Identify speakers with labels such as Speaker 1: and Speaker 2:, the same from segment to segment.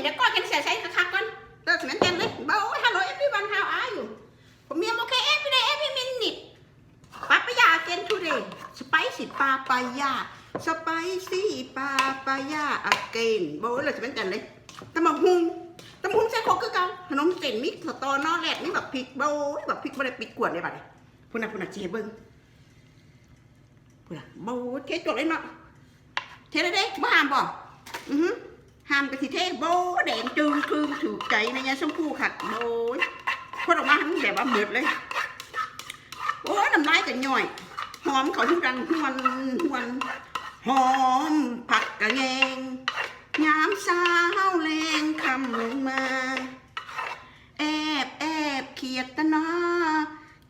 Speaker 1: เดี๋ยวก็กันเสียใช้คักๆก่อนเติร์ดนั้นจังเลยเบาฮัลโหล everyone how are you ผมมีโอเค every day every minute ปาปายา again today spicy ปาปายา spicy ปาปายา again โบเลยจะเป็นจังเลยตำบักหุงตำบักหุงใส่โคกคือเก่าขนมเส้นมิกสตอนอแรดนี่แบบพริกโบแบบพริกไม่ได้ปิดกวนเลยบัดนี้พุ่นน่ะพุ่นน่ะเจี๊ยบเบิ้งพุ่นน่ะโบเทจดเลยเนาะเทเลยเด้บ่ห้ามบ่อือหือ ห้ามกะทิเทโบแดงจึงคืมถูกใจในยาชมพูขัดโบยคนออกมาทั้งแบบว่าเหมือดเลยโอ้ยน้ำลายกันย่อย หอมเขาทุกดังหวนหวนหอมผักกะแงงยามสาวแรงคำลงมาแอบแอบเขียดตะนา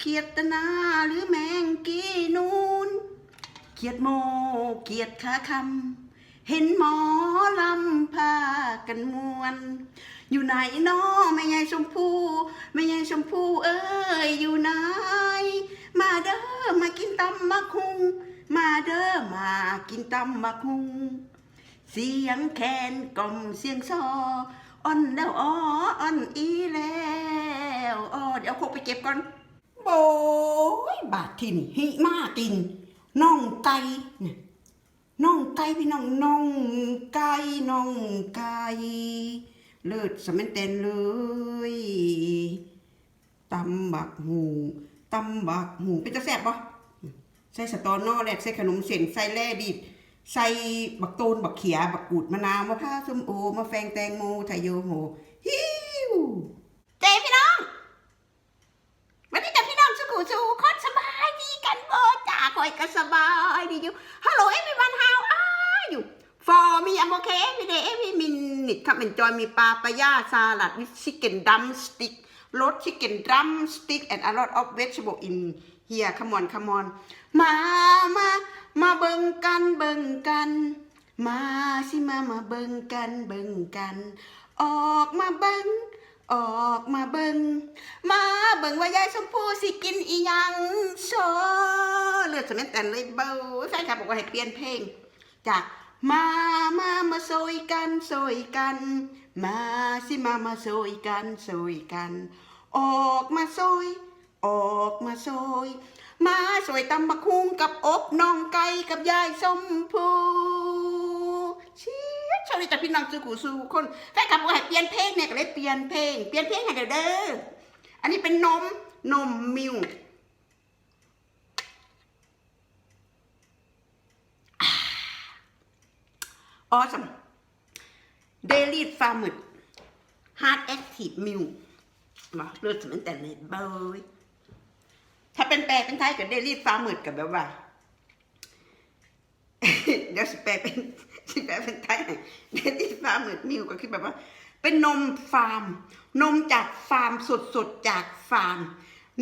Speaker 1: เขียดตะนาหรือแมงกีนูนเขียดโมเขียดขาคำ เห็นหมอลำพากันมวน อยู่ไหนน้อแม่ยายชมพู่แม่ยายชมพู่เอ้ยอยู่ไหน มาเด้อมากินตำมะคุง มาเด้อมากินตำมะคุง เสียงแคนกล่อมเสียงซออ่อนแล้วอ้ออ่อนอีแล้วอ้อเดี๋ยวโคกไปเก็บก่อนโบยบาดทินหิมากินน่องไก่ นี่องไก่พี่น้องน่องไก่น่องไก่เลิศสมันเตนเลยตำบักหูตำบักหูเป็นตะแซ่บปะใส่สตอนอแลกใส่ขนมเส้นใส่แร่ดิบใส่บักโตนบักเขียบักกูดมะนาวมะพร้าวส้มโอมะแฟงแตงโมไทยโยโหฮิวเจ๊พี่น้องวันนี้กับพี่น้องสุขุสุขคนสบายดีกันเบ อจ่าคอยก็สบายดีอยู่ฮัลโหล everyone how are you for me I'm okay every day every minute ครับ enjoy มีปลาปลายาสลัด with chicken drumstick รส chicken drumstick and a lot of vegetable in here come on come on มามามาเบิ่งกันเบิ่งกัน มาสิมามาเบิ่งกันเบิ่งกัน ออกมาเบิ่งออกมาเบิ่งมาเบิ่งว่ายายชมพูสิกินอีหยังโซเลือด สมัยแต่เลยเบาแฟนคลับบอกว่าให้เปลี่ยนเพลงจากมามามาโซยกันโซยกัน มาสิมามาโซยกันโซยกัน ออกมาโซยออกมาโซยมาสวยตำบักคุงกับอบน้องไก่กับยายสมพูเชี่ยชาวนี้จะพี่น้องสู่กูสู่คนแฟนคลับบอกให้เปลี่ยนเพลงเนี่ยก็เลยเปลี่ยนเพลง เปลี่ยนเพลงให้เดี๋ยวเด้ออันนี้เป็นนมนมมิว ออสมเดลี่ฟาร์มดฮาร์ดแอคทีฟมิวมาเลือดสมันแต่เลยเบยถ้าเป็นแปลเป็นไทยกับเดลี่ฟ้ามืดกับแบบว่าเดี๋ยวสิแปลเป็นสิแปลเป็นไทยเดลี่ฟ้ามืดมิวก็คือแบบว่า เป็นนมฟาร์ม นมจากฟาร์มสดๆจากฟาร์ม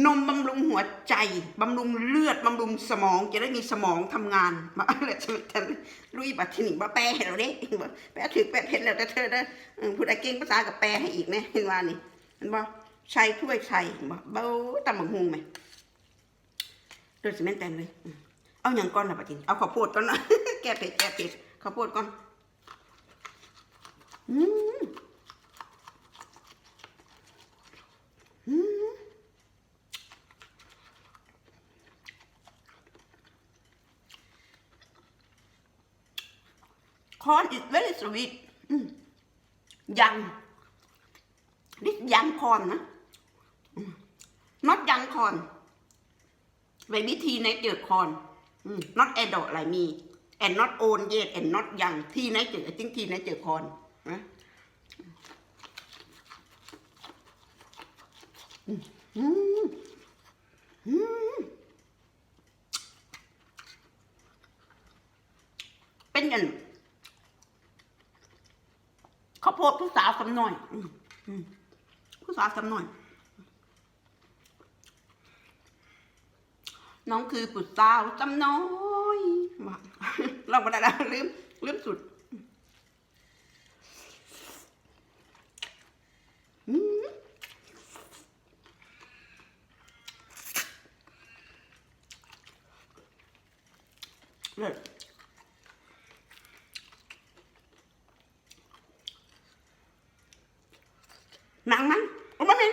Speaker 1: นมบำรุงหัวใจ บำรุงเลือด บำรุงสมอง จะได้มีสมองทำงาน มาอะไรจะมาทำลุยบัตรที่หนึ่งมาแปลให้เราเด้แปลถือแปลเพชรแล้วแต่เธอได้พูดไอะไรเก่งภาษากับแปลให้อีกนะเห็นว่านี่เห็นบ่ใช้ถ้วยใช้บ่เบ้าตำบักฮุงไหมเลือดซีเมนต์เต็มเลย เอาอย่างก้อนละปะจินเอาข้าวโพดก่อนนะแก้เผ็ดแก้เผ็ดข้าวโพดก่อนอืมอืม คอน is very sweet อืมยัง this ยังคอนนะอืม not ยังคอน baby teenager corn not adult like me and not old yet and not young teenager I think teenager corn นะอืมอืมเป็นกันข้าว โพดผู้สาวสำหน่อยผู้สาวสำหน่อย น้องคือปุตสาวจำน้อยเราไม่ได้แล้วลืมลืมสุดเลิศ หนังมันโอ้บ่แม่น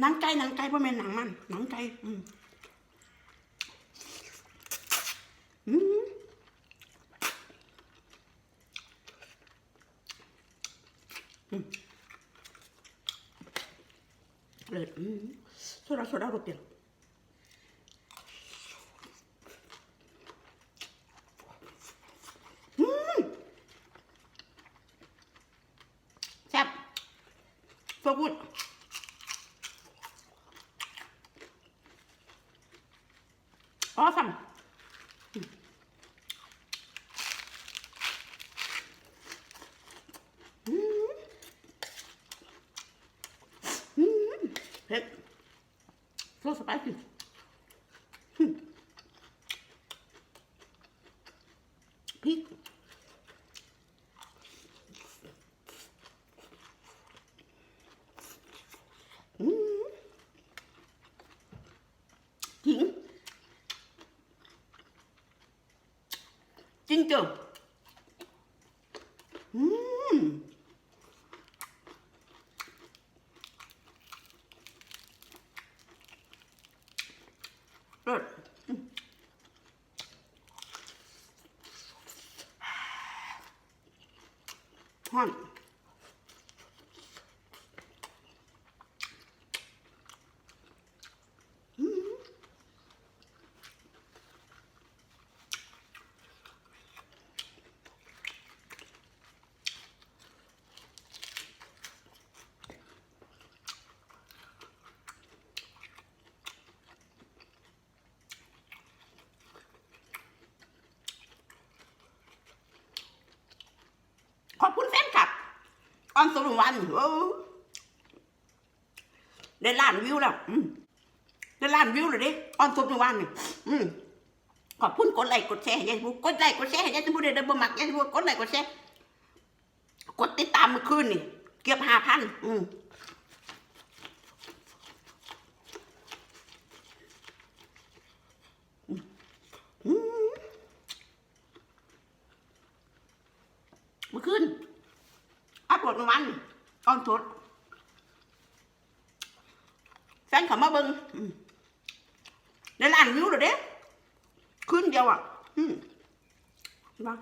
Speaker 1: หนังไก่หนังไก่บ่แม่หนังมันหนังไก่อืมอืมอืมเลยอืมโซดาโซดารูปเดียวอืมแซ่บ so good อ๋อสั่งอืมอืมเผ็ด so spicy อืมพริกอืมทิ้งจริงจังอืมเลิศอืม ฮ้อนอืมขอบคุณแฟนคลับ ออนสรุวันได้ล้านวิวแล้วอืมได้ล้านวิวเลยดิออนสรุวันนี่ขอบคุณกดไลค์กดแชร์ยายสมบูกดไลค์กดแชร์ยายสมบูรณ์เด้อบ่มักยายสมบูกดไลค์กดแชร์กดติดตามเมื่อคืนนี่เกือบห้าพันอืมเมื่อคืน อัพโหลดมันออนสดแฟนเขามาเบิ้งได้ล้านวิวเลยเด้คืนเดียวอะ อืมเห็นปะ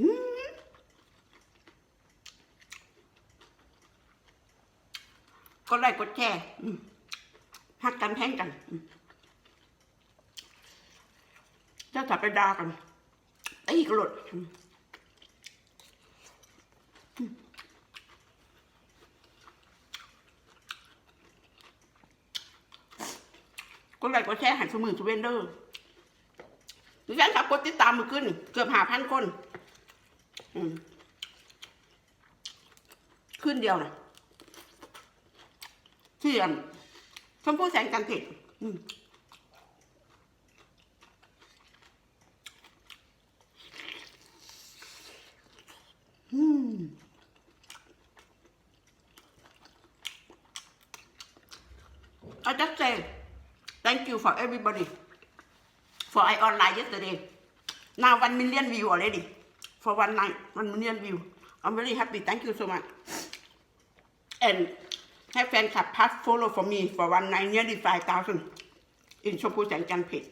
Speaker 1: อืมก ดไลค์กดแชร์หักกันแพงกันอืมจะจับไปดากันตีกระโดดอืมกดไลค์กดแชร์ให้สมือสเวนเดอร์ดิฉันขับกดติดตามมือขึ้น เกือบหาพันคน ขึ้นเดียวนะ ที่อันชมพู่แสงกันติดอืมอืม I just say thank you for everybody for I online yesterday. Now one million view already for one night, one million view. I'm very happy. Thank you so much. And have fan club pass follow for me for one night, nearly five thousand in Shompu Sangkan page.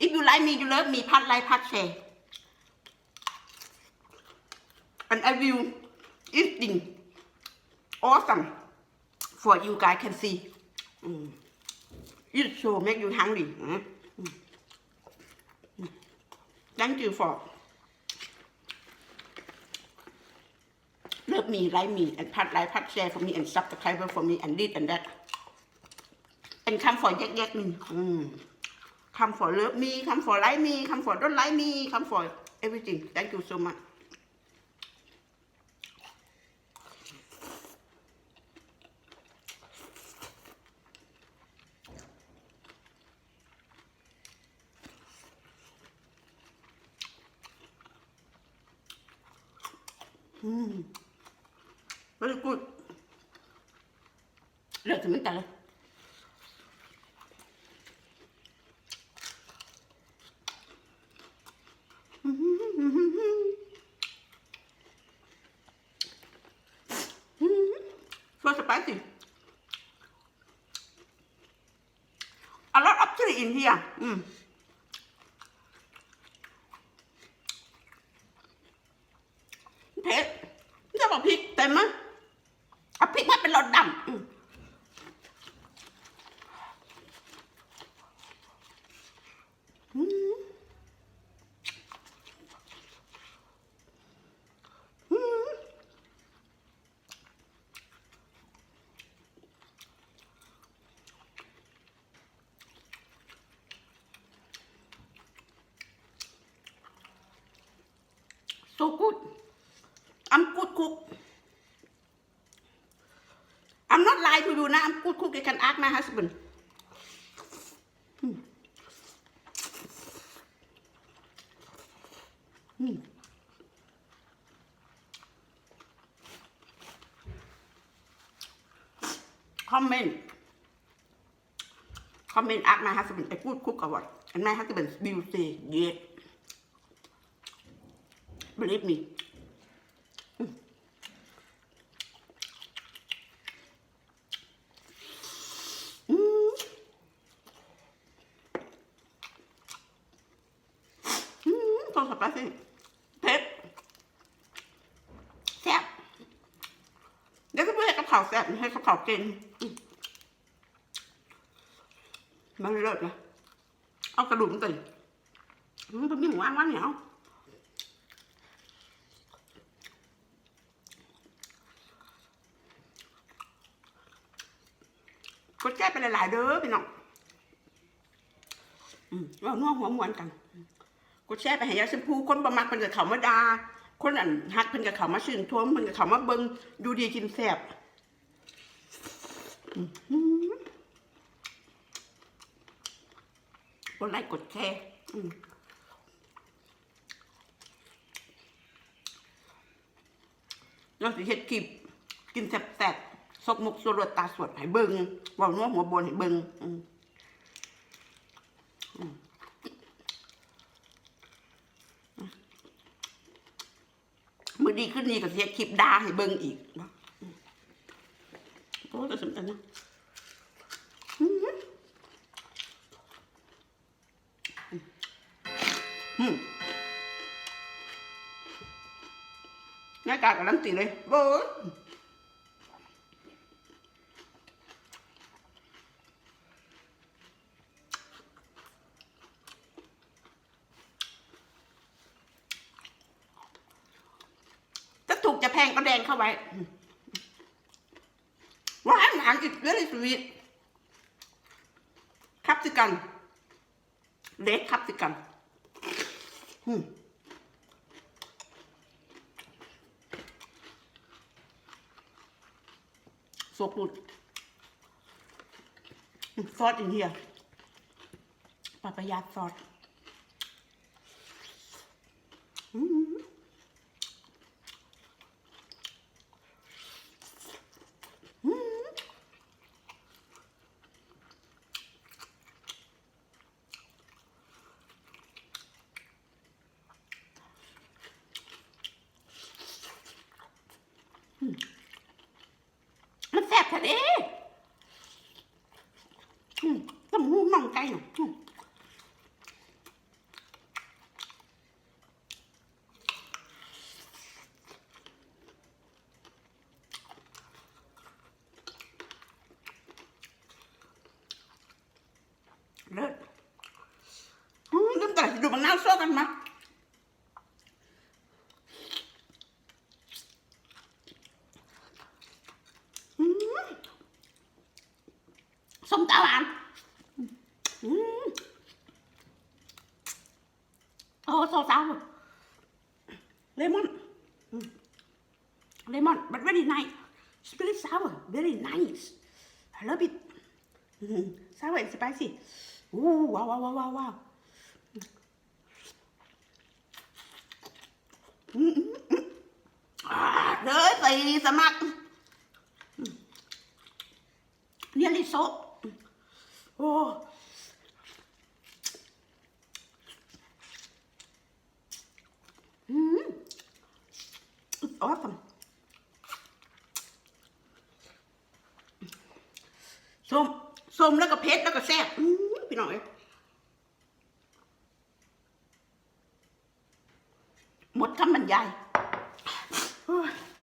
Speaker 1: If you like me, you love me, pat like, pat share. And I will eating awesome for you guys can see. Mm. It so make you hungry. Mm. Thank you for love me, like me, and pat like, pat share for me, and subscribe for me, and this and that. And come for yak yak me. Mm. Come for love me, come for like me, come for don't like me, come for everything. Thank you so much. thì mình tặng Sono spaghetti. A lot of chili in here. Mm. To you now. I'm good cook. You can ask my husband. Hmm. Hmm. Comment. Comment ask my husband. A good cook or what? And my husband will say yes. Believe me. อืม ต้นสไปซี่เผ็ดแซ่บเดี๋ยวก็เพื่อให้กระเพราแซ่บให้กระเพรากิน มันเลิศนะเอากระดูกมันติมมันมีหมูว่างว่างเหนียวกดแก้ไปหลายๆเด้อพี่น้องอืมเรานัวหัวมวนกัน กดแชร์ไปให้ยาชมพูคนประมักเพิ่นกับเขามาดาคนอันฮักเพิ่นกับเขามาชื่นชมเพิ่นกับเขามาเบิ่งดูดีกินแซ่บกดไลค์กดแชร์อืมเราสิเฮ็ดคลิปกินแซ่บๆซกมุกสรวดตาสวดให้เบิ่งเว้านัวหัวบนให้เบิ่งอืม อดีขึ้นนี่ก็เสียคลิปด่าให้เบิ่งอีกโอ้แต่สำคัญนะหน้ากากกับน้ำตีเลยโบ้ย จะแพงก็แดงเข้าไว้อืมหวานหวานอีกเรื่องสวีทคับสิกันเล็กครับสิกันอืมโซกุดซอส in here ปาปายาซอสอืม มันแซ่บแท้เด้ อืมต้องหูน่องไก่หน่อยเลิศน้ำตาดูมันน่าโซ่กันมาอืมส้มตาหวานอืมโอ้โซซาวเลมอนเลมอน but very nice it's very sour very nice I love it อืม sour and spicy อู้ว้าวว้าวว้าวว้าวว้าวอืมอืมอืมอ่าเลยใส่สมัคร nearly so โอ้อืม it's awesome ส้ม ส้มแล้วก็เผ็ดแล้วก็แซ่บพี่น้องเอ้ยหมดคำบรรยาย